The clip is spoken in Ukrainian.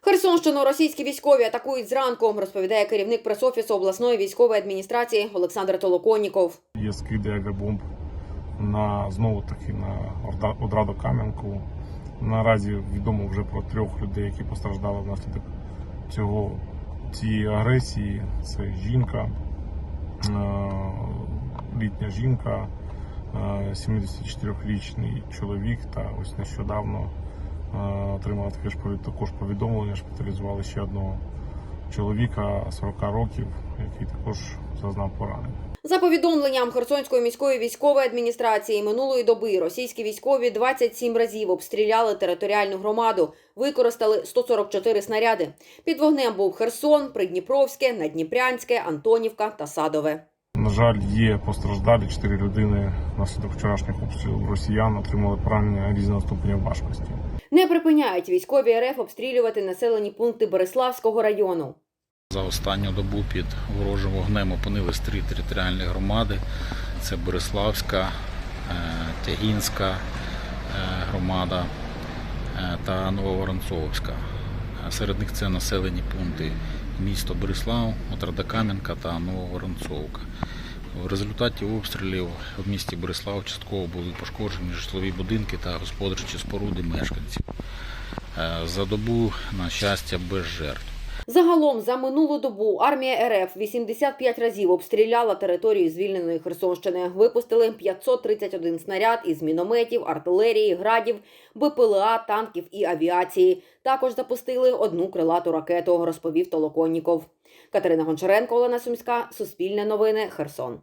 Херсонщину російські військові атакують зранку, розповідає керівник пресофісу обласної військової адміністрації Олександр Толоконніков. Є скиди авіабомб на знову таки на Орда- Кам'янку. Наразі відомо вже про трьох людей, які постраждали внаслідок цього цієї агресії. Це жінка, е, літня жінка, е, 74-річний чоловік та ось нещодавно е, отримали таке ж також повідомлення, шпиталізували ще одного чоловіка 40 років, який також зазнав поранень. За повідомленням Херсонської міської військової адміністрації минулої доби російські військові 27 разів обстріляли територіальну громаду, використали 144 снаряди. Під вогнем був Херсон, Придніпровське, Надніпрянське, Антонівка та Садове. На жаль, є постраждалі. Чотири людини внаслідок вчорашніх обстрілів росіян отримали поранення різного ступеня важкості. Не припиняють військові РФ обстрілювати населені пункти Береславського району. За останню добу під ворожим вогнем опинились три територіальні громади: це Бориславська, е, Тягінська е, громада е, та Нововоронцовська. Серед них це населені пункти місто Борислав, Отрада-Кам'янка та Нововоронцовка. В результаті обстрілів в місті Борислав частково були пошкоджені житлові будинки та господарчі споруди мешканців. Е, За добу, на щастя, без жертв. Загалом за минулу добу армія РФ 85 разів обстріляла територію звільненої Херсонщини. Випустили 531 снаряд із мінометів, артилерії, градів, БПЛА, танків і авіації. Також запустили одну крилату ракету, розповів Толоконніков. Катерина Гончаренко, Олена Сумська, Суспільне новини, Херсон.